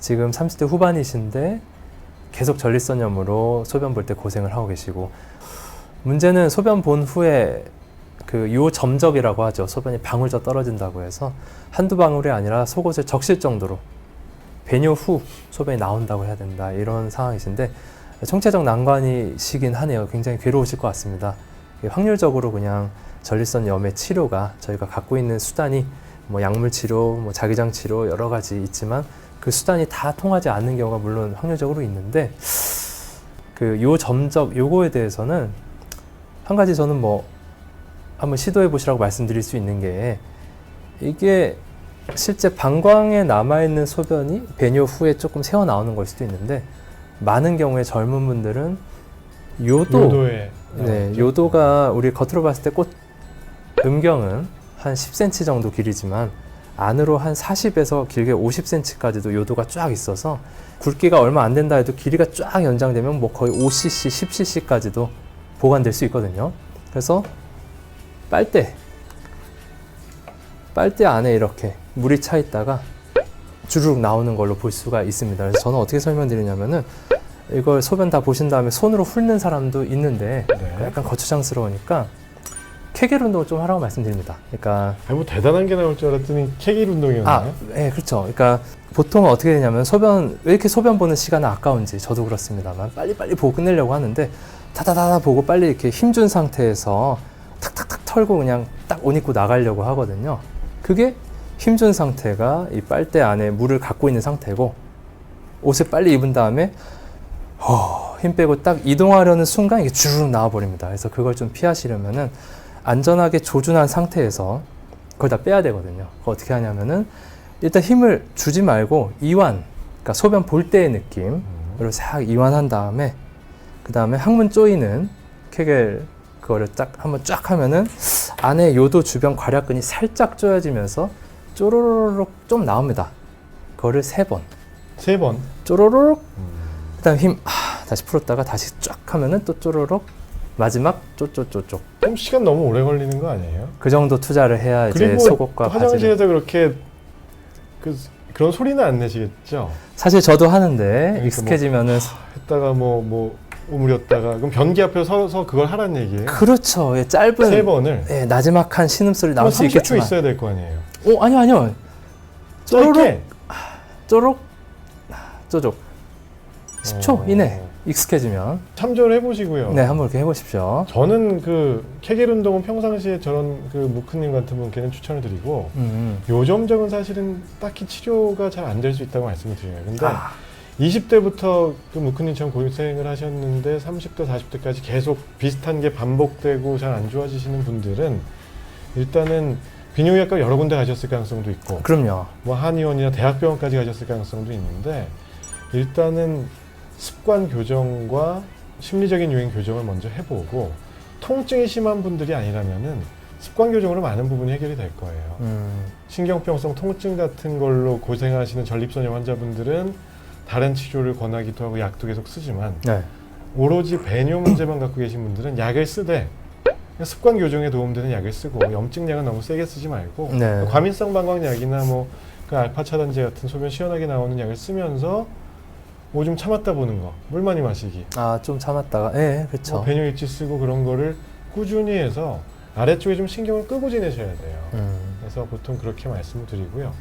지금 30대 후반이신데 계속 전립선염으로 소변 볼 때 고생을 하고 계시고 문제는 소변 본 후에 그 요점적이라고 하죠. 소변이 방울져 떨어진다고 해서 한두 방울이 아니라 속옷을 적실 정도로 배뇨 후 소변이 나온다고 해야 된다. 이런 상황이신데 총체적 난관이시긴 하네요. 굉장히 괴로우실 것 같습니다. 확률적으로 그냥 전립선 염의 치료가 저희가 갖고 있는 수단이 뭐 약물 치료, 뭐 자기장 치료 여러 가지 있지만 그 수단이 다 통하지 않는 경우가 물론 확률적으로 있는데 그 요 점적 요거에 대해서는 한 가지 저는 뭐 한번 시도해 보시라고 말씀드릴 수 있는 게 이게 실제 방광에 남아 있는 소변이 배뇨 후에 조금 새어 나오는 걸 수도 있는데 많은 경우에 젊은 분들은 요도 요도에 네. 요도가 우리 겉으로 봤을 때 꽃 음경은 한 10cm 정도 길이지만 안으로 한 40에서 길게 50cm까지도 요도가 쫙 있어서 굵기가 얼마 안 된다 해도 길이가 쫙 연장되면 뭐 거의 5cc, 10cc까지도 보관될 수 있거든요. 그래서 빨대 빨대 안에 이렇게 물이 차 있다가 주르륵 나오는 걸로 볼 수가 있습니다. 그래서 저는 어떻게 설명드리냐면은 이걸 소변 다 보신 다음에 손으로 훑는 사람도 있는데 네. 약간 거추장스러우니까 케겔 운동을 좀 하라고 말씀드립니다. 그러니까 아니 뭐 대단한 게 나올 줄 알았더니 케길 운동이었나요? 아, 네, 그렇죠. 그러니까 보통 어떻게 되냐면 소변 왜 이렇게 소변 보는 시간은 아까운지 저도 그렇습니다만 빨리 빨리 보고 끝내려고 하는데 다다다다 보고 빨리 이렇게 힘준 상태에서 탁탁탁 털고 그냥 딱 옷 입고 나가려고 하거든요. 그게 힘준 상태가 이 빨대 안에 물을 갖고 있는 상태고 옷을 빨리 입은 다음에 허, 힘 빼고 딱 이동하려는 순간 이게 주르륵 나와 버립니다. 그래서 그걸 좀 피하시려면은 안전하게 조준한 상태에서 그걸 다 빼야 되거든요. 그거 어떻게 하냐면은 일단 힘을 주지 말고 이완, 그러니까 소변 볼 때의 느낌으로 싹 이완한 다음에 그 다음에 항문 조이는 케겔 그거를 딱 한번 쫙 하면은 안에 요도 주변 괄약근이 살짝 조여지면서 쪼로로록 좀 나옵니다. 그거를 세 번, 세 번. 쪼로로록 그다음 힘 아, 다시 풀었다가 다시 쫙 하면은 또 쪼로록 마지막 쪼쪼쪼 쪼좀 시간 너무 오래 걸리는 거 아니에요? 그 정도 투자를 해야 이제 그리고 속옷과 바지를 화장실에서 그렇게 그 그런 소리는 안 내시겠죠? 사실 저도 하는데 그러니까 익숙해지면은 했다가 뭐 뭐 오므렸다가 그럼 변기 앞에 서서 그걸 하란 얘기예요. 그렇죠. 예, 짧은 세 번을. 예, 나지막한 신음소리 나올 수 30초 있겠지만 있어야 될 거 아니에요. 오 아니요 아니요 쪼로록 짧게. 쪼록 쪼족 10초 어. 이내 익숙해지면 참조를 해보시고요. 네 한번 이렇게 해보십시오. 저는 그 케겔 운동은 평상시에 저런 그 무크님 같은 분께는 추천을 드리고 음, 요점적은 사실은 딱히 치료가 잘 안 될 수 있다고 말씀을 드려요. 근데 아, 20대부터 그 무크님처럼 고생을 하셨는데 30대, 40대까지 계속 비슷한 게 반복되고 잘 안 좋아지시는 분들은 일단은 비뇨기과과 여러 군데 가셨을 가능성도 있고 그럼요. 뭐 한의원이나 대학병원까지 가셨을 가능성도 있는데 일단은 습관 교정과 심리적인 유행 교정을 먼저 해보고 통증이 심한 분들이 아니라면은 습관 교정으로 많은 부분이 해결이 될 거예요. 음, 신경병성 통증 같은 걸로 고생하시는 전립선염 환자분들은 다른 치료를 권하기도 하고 약도 계속 쓰지만 네. 오로지 배뇨 문제만 갖고 계신 분들은 약을 쓰되 습관 교정에 도움되는 약을 쓰고 염증약은 너무 세게 쓰지 말고 네. 과민성 방광약이나 뭐 그 알파 차단제 같은 소변 시원하게 나오는 약을 쓰면서 뭐 좀 참았다 보는 거, 물 많이 마시기, 아 좀 참았다가 예 그렇죠. 뭐 배뇨 일지 쓰고 그런 거를 꾸준히 해서 아래쪽에 좀 신경을 끄고 지내셔야 돼요. 음, 그래서 보통 그렇게 말씀을 드리고요.